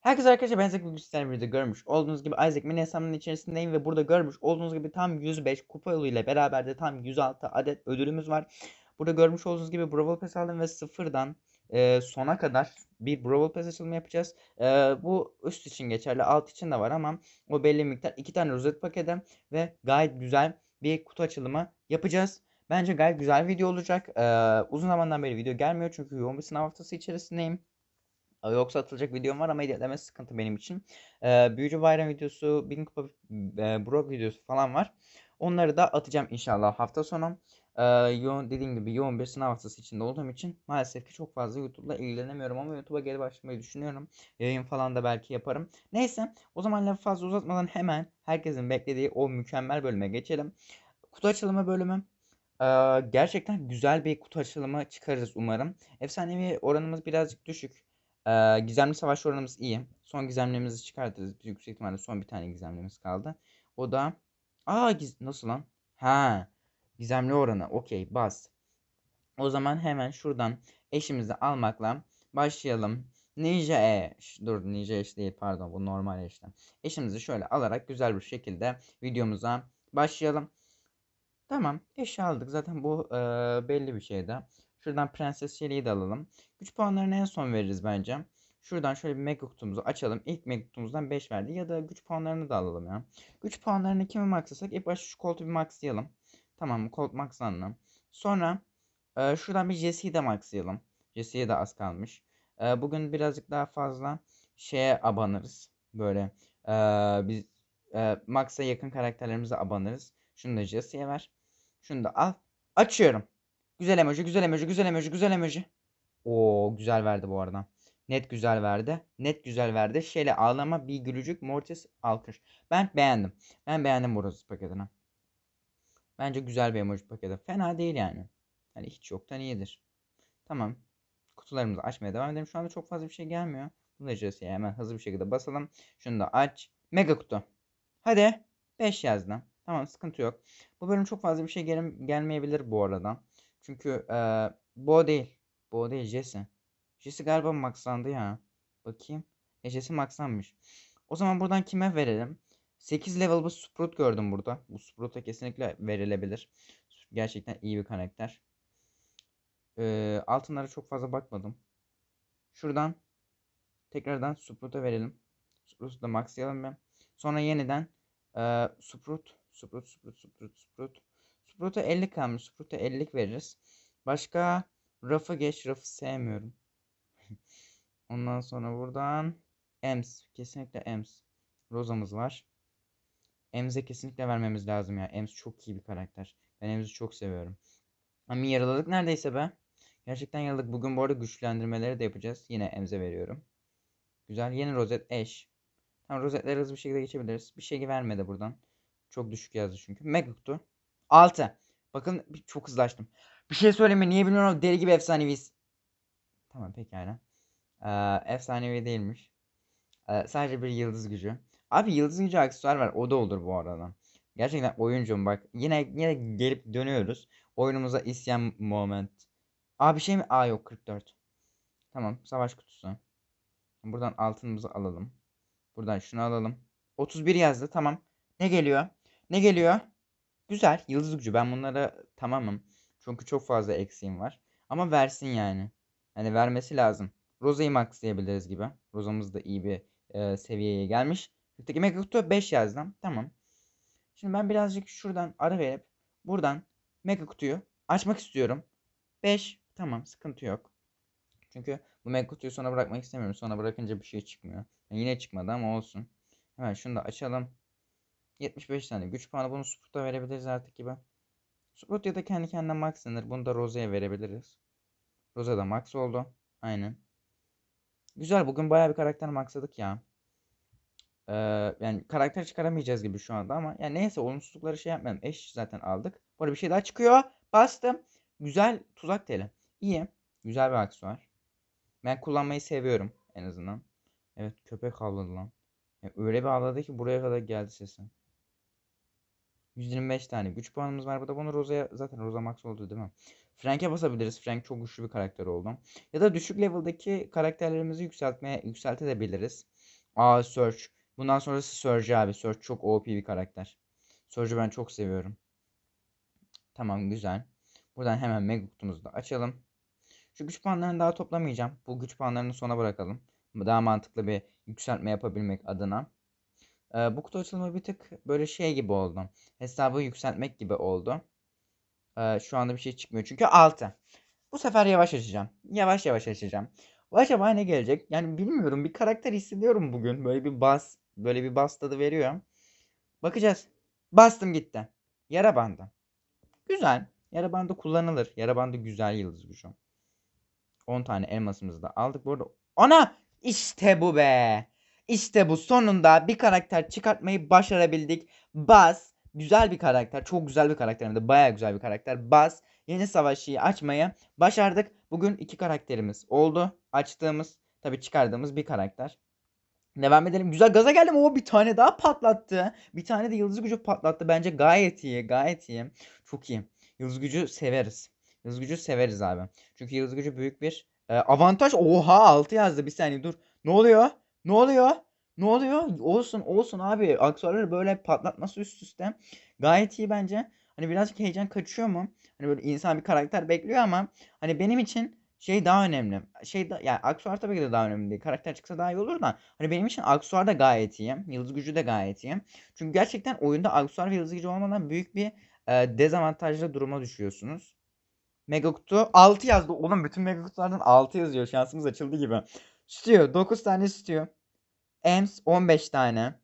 Herkese arkadaşlar ben Zeki sizlerle birlikte görmüş olduğunuz gibi Isaac mini hesabının içerisindeyim ve burada görmüş olduğunuz gibi tam 105 kupa yoluyla beraber de tam 106 adet ödülümüz var. Burada görmüş olduğunuz gibi Brawl Pass aldım ve sıfırdan e, sona kadar bir Brawl Pass açılımı yapacağız. E, bu üst için geçerli alt için de var ama o belli miktar iki tane rozet paketi ve gayet güzel bir kutu açılımı yapacağız. Bence gayet güzel video olacak. E, uzun zamandan beri video gelmiyor çünkü yoğun bir sınav haftası içerisindeyim. Yoksa atılacak videom var ama editleme sıkıntı benim için. Ee, Büyücü Bayram videosu, Bin Kupa e, Brock videosu falan var. Onları da atacağım inşallah hafta sonu. Ee, yoğun dediğim gibi yoğun bir sınav haftası içinde olduğum için maalesef ki çok fazla YouTube'la ilgilenemiyorum ama YouTube'a geri başlamayı düşünüyorum. Yayın falan da belki yaparım. Neyse o zaman lafı fazla uzatmadan hemen herkesin beklediği o mükemmel bölüme geçelim. Kutu açılımı bölümü. Ee, gerçekten güzel bir kutu açılımı çıkarırız umarım. Efsanevi oranımız birazcık düşük. Gizemli savaş oranımız iyi. Son gizemlerimizi çıkartırız. Yüksek ihtimalle son bir tane gizemlimiz kaldı. O da... Aa giz... nasıl lan? Ha. Gizemli oranı. Okey bas. O zaman hemen şuradan eşimizi almakla başlayalım. Ninja eş. Dur Ninja eş değil pardon bu normal eşten. Eşimizi şöyle alarak güzel bir şekilde videomuza başlayalım. Tamam eşi aldık. Zaten bu e, belli bir şeydi. Şuradan Prenses Shelly'yi de alalım. Güç puanlarını en son veririz bence. Şuradan şöyle bir mega kutumuzu açalım. İlk mega kutumuzdan 5 verdi. Ya da güç puanlarını da alalım ya. Güç puanlarını kimi maxlasak? İlk başta şu Colt'u bir maxlayalım. Tamam Colt maxlandı. Sonra e, şuradan bir Jesse'yi de maxlayalım. Jesse'ye de az kalmış. E, bugün birazcık daha fazla şeye abanırız. Böyle e, biz e, max'a yakın karakterlerimize abanırız. Şunu da Jesse'ye ver. Şunu da al. Açıyorum. Güzel emoji, güzel emoji, güzel emoji, güzel emoji. Oo güzel verdi bu arada. Net güzel verdi. Net güzel verdi. Şöyle ağlama bir gülücük Mortis alkış. Ben beğendim. Ben beğendim bu Roses paketini. Bence güzel bir emoji paketi. Fena değil yani. Hani hiç yoktan iyidir. Tamam. Kutularımızı açmaya devam edelim. Şu anda çok fazla bir şey gelmiyor. Bunu da Jesse'ye hemen hızlı bir şekilde basalım. Şunu da aç. Mega kutu. Hadi. 5 yazdım. Tamam sıkıntı yok. Bu bölüm çok fazla bir şey gel gelmeyebilir bu arada. Çünkü e, Bo değil. Bo değil Jesse. Jesse galiba maxlandı ya. Bakayım. E Jesse maxlanmış. O zaman buradan kime verelim? 8 level bu Sprout gördüm burada. Bu Sprout'a kesinlikle verilebilir. Gerçekten iyi bir karakter. Ee, altınlara çok fazla bakmadım. Şuradan tekrardan Sprout'a verelim. Sprout'u da maxlayalım ben. Sonra yeniden e, Sprout, Sprout, Sprout, Sprout, Sprout. Sprout'a 50 kalmış. Sprout'a 50'lik veririz. Başka Raf'ı geç. Raf'ı sevmiyorum. Ondan sonra buradan Ems. Kesinlikle Ems. Rosa'mız var. Ems'e kesinlikle vermemiz lazım ya. Ems çok iyi bir karakter. Ben Ems'i çok seviyorum. Ama yaraladık neredeyse be. Gerçekten yaraladık. Bugün bu arada güçlendirmeleri de yapacağız. Yine Ems'e veriyorum. Güzel. Yeni rozet eş. Tamam rozetleri hızlı bir şekilde geçebiliriz. Bir şey vermedi buradan. Çok düşük yazdı çünkü. Mega kutu. 6. Bakın çok hızlaştım. Bir şey söyleyeyim mi? Niye bilmiyorum deli gibi efsaneviyiz. Tamam pekala. Ee, efsanevi değilmiş. Ee, sadece bir yıldız gücü. Abi yıldız gücü aksesuar var. O da olur bu arada. Gerçekten oyuncum bak. Yine yine gelip dönüyoruz. Oyunumuza isyan moment. Aa bir şey mi? Aa yok 44. Tamam savaş kutusu. Buradan altınımızı alalım. Buradan şunu alalım. 31 yazdı tamam. Ne geliyor? Ne geliyor? Güzel. Yıldız gücü. Ben bunlara tamamım. Çünkü çok fazla eksiğim var. Ama versin yani. Hani vermesi lazım. Rosa'yı maxlayabiliriz gibi. Rosa'mız da iyi bir e, seviyeye gelmiş. Öteki Mega Kutu 5 yazdım. Tamam. Şimdi ben birazcık şuradan ara verip buradan Mega Kutuyu açmak istiyorum. 5. Tamam sıkıntı yok. Çünkü bu Mega Kutuyu sona bırakmak istemiyorum. Sona bırakınca bir şey çıkmıyor. Yani yine çıkmadı ama olsun. Hemen şunu da açalım. 75 tane güç puanı bunu Sprout'a verebiliriz artık gibi. Sprout ya da kendi kendine maxlanır. Bunu da Rosa'ya verebiliriz. Rosa da max oldu. Aynen. Güzel bugün bayağı bir karakter maxladık ya. Ee, yani karakter çıkaramayacağız gibi şu anda ama yani neyse olumsuzlukları şey yapmayalım. Eş zaten aldık. Bu arada bir şey daha çıkıyor. Bastım. Güzel tuzak teli. İyi. Güzel bir aksesuar. Ben kullanmayı seviyorum en azından. Evet köpek havladı lan. Yani öyle bir havladı ki buraya kadar geldi sesi. 125 tane güç puanımız var burada. Bunu Rosa'ya zaten Rosa Max oldu değil mi? Frank'e basabiliriz. Frank çok güçlü bir karakter oldu. Ya da düşük level'daki karakterlerimizi yükseltmeye yükseltebiliriz. Aa Surge. Bundan sonrası Surge abi. Surge çok OP bir karakter. Surge'ü ben çok seviyorum. Tamam güzel. Buradan hemen mega kutumuzu da açalım. Şu güç puanlarını daha toplamayacağım. Bu güç puanlarını sona bırakalım. Daha mantıklı bir yükseltme yapabilmek adına. Ee, bu kutu açılımı bir tık böyle şey gibi oldu. Hesabı yükseltmek gibi oldu. Ee, şu anda bir şey çıkmıyor çünkü 6. Bu sefer yavaş açacağım. Yavaş yavaş açacağım. Bu acaba ne gelecek? Yani bilmiyorum. Bir karakter hissediyorum bugün. Böyle bir bas, böyle bir bas tadı veriyor. Bakacağız. Bastım gitti. Yara bandı. Güzel. Yara bandı kullanılır. Yara bandı güzel yıldız gücü. 10 tane elmasımızı da aldık. Bu arada ana işte bu be. İşte bu sonunda bir karakter çıkartmayı başarabildik. Bas güzel bir karakter. Çok güzel bir karakter hem baya güzel bir karakter. Bas yeni savaşçıyı açmayı başardık. Bugün iki karakterimiz oldu. Açtığımız tabi çıkardığımız bir karakter. Devam edelim. Güzel gaza geldim. O bir tane daha patlattı. Bir tane de yıldız gücü patlattı. Bence gayet iyi. Gayet iyi. Çok iyi. Yıldız gücü severiz. Yıldız gücü severiz abi. Çünkü yıldız gücü büyük bir e, avantaj. Oha 6 yazdı. Bir saniye dur. Ne oluyor? Ne oluyor? Ne oluyor? Olsun olsun abi. Aksesuarları böyle patlatması üst üste. Gayet iyi bence. Hani birazcık heyecan kaçıyor mu? Hani böyle insan bir karakter bekliyor ama hani benim için şey daha önemli. Şey da, yani aksesuar tabii ki de daha önemli değil. Karakter çıksa daha iyi olur da. Hani benim için aksesuar da gayet iyi. Yıldız gücü de gayet iyi. Çünkü gerçekten oyunda aksesuar ve yıldız gücü olmadan büyük bir e, dezavantajlı duruma düşüyorsunuz. Mega kutu 6 yazdı. Oğlum bütün mega kutulardan 6 yazıyor. Şansımız açıldı gibi. Stüyor 9 tane stüyor. Ems 15 tane.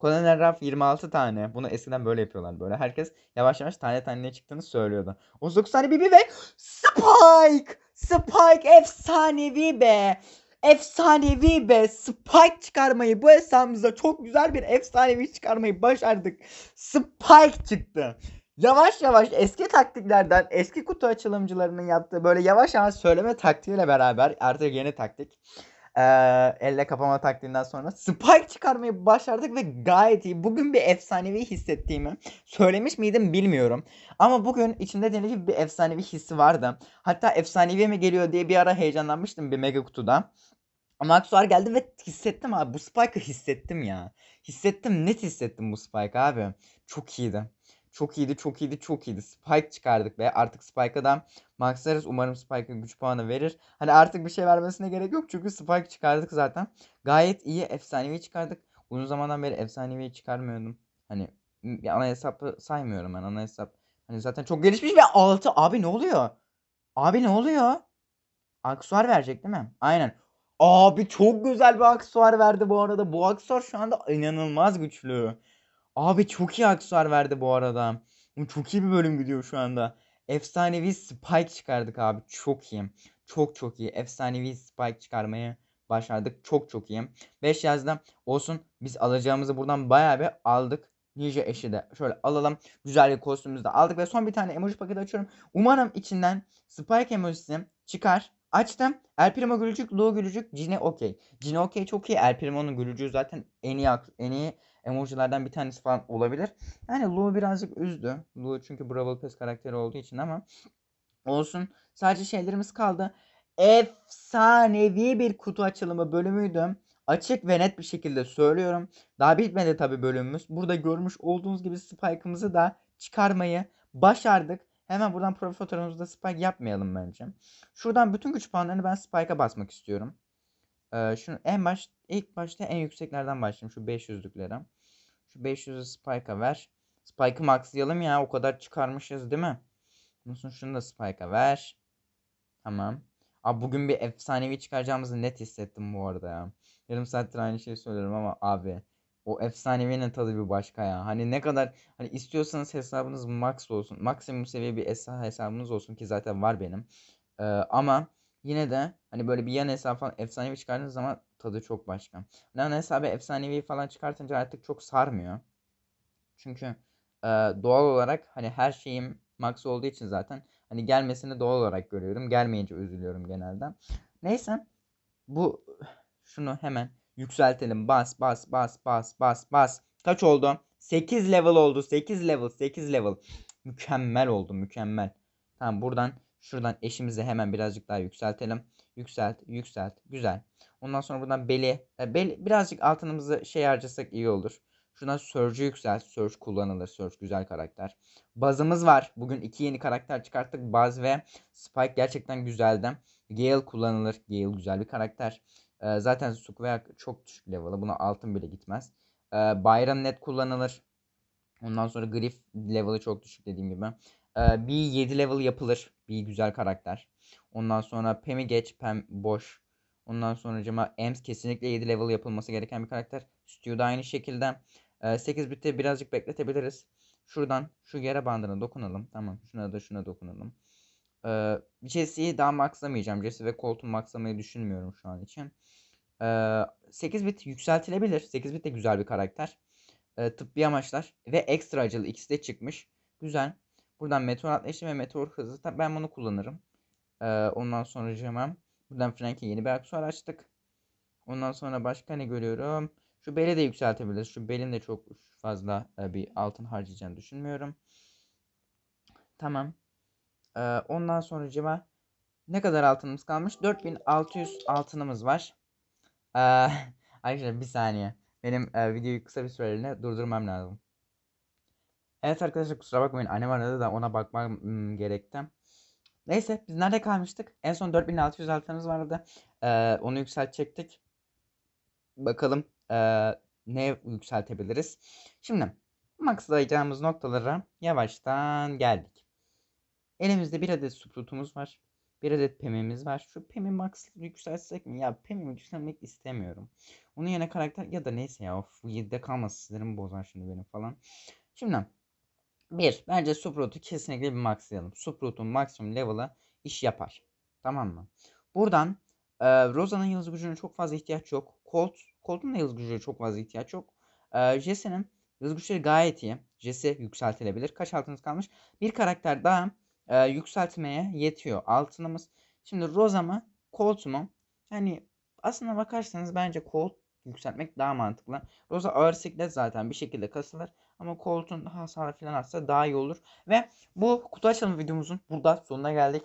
Colonel Ruff 26 tane. Bunu eskiden böyle yapıyorlar böyle. Herkes yavaş yavaş tane tane ne çıktığını söylüyordu. 39 tane Bibi ve Spike! Spike efsanevi be! Efsanevi be! Spike çıkarmayı bu hesabımıza çok güzel bir efsanevi çıkarmayı başardık. Spike çıktı. Yavaş yavaş eski taktiklerden eski kutu açılımcılarının yaptığı böyle yavaş yavaş söyleme taktiğiyle beraber artık yeni taktik ee, elle kapama taktiğinden sonra Spike çıkarmayı başardık ve gayet iyi. Bugün bir efsanevi hissettiğimi söylemiş miydim bilmiyorum. Ama bugün içimde deli gibi bir efsanevi hissi vardı. Hatta efsanevi mi geliyor diye bir ara heyecanlanmıştım bir mega kutuda. Ama aksesuar geldi ve hissettim abi. Bu Spike'ı hissettim ya. Hissettim net hissettim bu Spike abi. Çok iyiydi. Çok iyiydi, çok iyiydi, çok iyiydi. Spike çıkardık ve artık Spike'a da maxlarız. Umarım Spike'a güç puanı verir. Hani artık bir şey vermesine gerek yok çünkü Spike çıkardık zaten. Gayet iyi efsanevi çıkardık. Uzun zamandan beri efsanevi çıkarmıyordum. Hani ana hesapı saymıyorum ben ana hesap. Hani zaten çok gelişmiş ve 6 abi ne oluyor? Abi ne oluyor? Aksuar verecek değil mi? Aynen. Abi çok güzel bir aksuar verdi bu arada. Bu aksuar şu anda inanılmaz güçlü. Abi çok iyi aksesuar verdi bu arada. Çok iyi bir bölüm gidiyor şu anda. Efsanevi Spike çıkardık abi. Çok iyi. Çok çok iyi. Efsanevi Spike çıkarmayı başardık. Çok çok iyi. 5 yazdım. Olsun. Biz alacağımızı buradan bayağı bir aldık. Ninja eşi de şöyle alalım. Güzel bir kostümümüzü de aldık ve son bir tane emoji paketi açıyorum. Umarım içinden Spike emojisi çıkar. Açtım. El Primo gülücük, Lu gülücük, Cine okey. Cine okey çok iyi. El Primo'nun gülücüğü zaten en iyi en iyi emojilerden bir tanesi falan olabilir. Yani Lu birazcık üzdü. Lu çünkü Brawl Pass karakteri olduğu için ama olsun. Sadece şeylerimiz kaldı. Efsanevi bir kutu açılımı bölümüydü. Açık ve net bir şekilde söylüyorum. Daha bitmedi tabi bölümümüz. Burada görmüş olduğunuz gibi Spike'ımızı da çıkarmayı başardık. Hemen buradan profil fotoğrafımızda Spike yapmayalım bence. Şuradan bütün güç puanlarını ben Spike'a basmak istiyorum. Ee, şunu en baş ilk başta en yükseklerden başlayayım şu 500'lüklere. Şu 500'ü Spike'a ver. Spike'ı maxlayalım ya. O kadar çıkarmışız değil mi? Musun şunu da Spike'a ver. Tamam. Abi bugün bir efsanevi çıkaracağımızı net hissettim bu arada ya. Yarım saattir aynı şeyi söylüyorum ama abi o efsanevinin tadı bir başka ya. Hani ne kadar hani istiyorsanız hesabınız max olsun. Maksimum seviye bir hesabınız olsun ki zaten var benim. Ee, ama yine de hani böyle bir yan hesap falan efsanevi çıkardığınız zaman tadı çok başka. Yan hesabı efsanevi falan çıkartınca artık çok sarmıyor. Çünkü e, doğal olarak hani her şeyim max olduğu için zaten hani gelmesini doğal olarak görüyorum. Gelmeyince üzülüyorum genelde. Neyse bu şunu hemen yükseltelim. Bas bas bas bas bas bas. Kaç oldu? 8 level oldu. 8 level 8 level. Mükemmel oldu mükemmel. Tamam buradan Şuradan eşimizi hemen birazcık daha yükseltelim. Yükselt, yükselt. Güzel. Ondan sonra buradan beli, e, beli birazcık altınımızı şey harcasak iyi olur. Şuradan Surge'ü yükselt. Surge kullanılır. Surge güzel karakter. Bazımız var. Bugün iki yeni karakter çıkarttık. Baz ve Spike gerçekten güzeldi. Gale kullanılır. Gale güzel bir karakter. Ee, zaten Sukveya çok düşük level'ı. Buna altın bile gitmez. Ee, Byron net kullanılır. Ondan sonra Griff level'ı çok düşük dediğim gibi. Ee, bir 7 level yapılır. Bir güzel karakter. Ondan sonra Pem'i geç. Pem boş. Ondan sonra cama Ems kesinlikle 7 level yapılması gereken bir karakter. Stu da aynı şekilde. Ee, 8 bitti birazcık bekletebiliriz. Şuradan şu yere bandına dokunalım. Tamam. Şuna da şuna dokunalım. Ee, Jesse'yi daha maxlamayacağım. Jesse ve Colt'u maxlamayı düşünmüyorum şu an için. Ee, 8 bit yükseltilebilir. 8 bit de güzel bir karakter. Ee, tıbbi amaçlar ve ekstra acılı ikisi de çıkmış. Güzel. Buradan meteor atlayışı ve meteor hızı. Ben bunu kullanırım. Ee, ondan sonra cemem. Buradan Frank'e yeni bir aksesuar açtık. Ondan sonra başka ne görüyorum? Şu beli de yükseltebiliriz. Şu belin de çok fazla bir altın harcayacağını düşünmüyorum. Tamam. Ee, ondan sonra cima ne kadar altınımız kalmış? 4600 altınımız var. Ee, arkadaşlar bir saniye. Benim e, videoyu kısa bir süreliğine durdurmam lazım. Evet arkadaşlar kusura bakmayın annem aradı da ona bakmam hmm, gerekti. Neyse biz nerede kalmıştık? En son 4600 altınımız vardı. Ee, onu yükseltecektik. Bakalım e, ne yükseltebiliriz. Şimdi maxlayacağımız noktalara yavaştan geldik. Elimizde bir adet sprutumuz var. Bir adet pemimiz var. Şu pemi max yükseltsek mi? Ya pemi yükselmek istemiyorum. Onun yerine karakter ya da neyse ya. Of, bu 7'de kalmasın. Sinirimi bozar şimdi benim falan. Şimdi bir, bence Suprut'u kesinlikle bir maxlayalım. Suprut'un maksimum level'ı iş yapar. Tamam mı? Buradan e, Rosa'nın yıldız gücüne çok fazla ihtiyaç yok. Colt, Colt'un da yıldız gücüne çok fazla ihtiyaç yok. E, Jesse'nin yıldız güçleri gayet iyi. Jesse yükseltilebilir. Kaç altınız kalmış? Bir karakter daha e, yükseltmeye yetiyor altınımız. Şimdi Rosa mı? Colt? Yani aslına bakarsanız bence Colt yükseltmek daha mantıklı. Rosa ağır siklet zaten bir şekilde kasılır. Ama Colt'un hasarı falan atsa daha iyi olur. Ve bu kutu açılımı videomuzun burada sonuna geldik.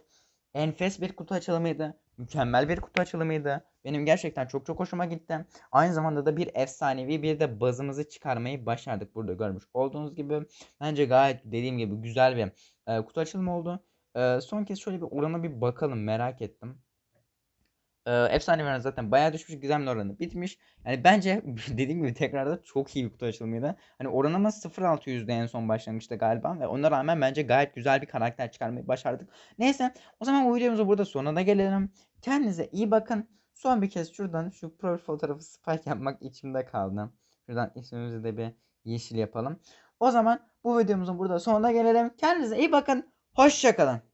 Enfes bir kutu açılımıydı. Mükemmel bir kutu açılımıydı. Benim gerçekten çok çok hoşuma gitti. Aynı zamanda da bir efsanevi bir de bazımızı çıkarmayı başardık burada görmüş olduğunuz gibi. Bence gayet dediğim gibi güzel bir e, kutu açılımı oldu. E, son kez şöyle bir orana bir bakalım merak ettim. Ee, efsane oranı zaten bayağı düşmüş. Gizemli oranı bitmiş. Yani bence dediğim gibi tekrarda çok iyi bir kutu açılımıydı. Hani oranımız 0.600'de en son başlangıçta galiba. Ve ona rağmen bence gayet güzel bir karakter çıkarmayı başardık. Neyse o zaman bu videomuzu burada sonuna gelelim. Kendinize iyi bakın. Son bir kez şuradan şu profil fotoğrafı spike yapmak içimde kaldı. Şuradan ismimizi de bir yeşil yapalım. O zaman bu videomuzun burada sonuna gelelim. Kendinize iyi bakın. Hoşçakalın.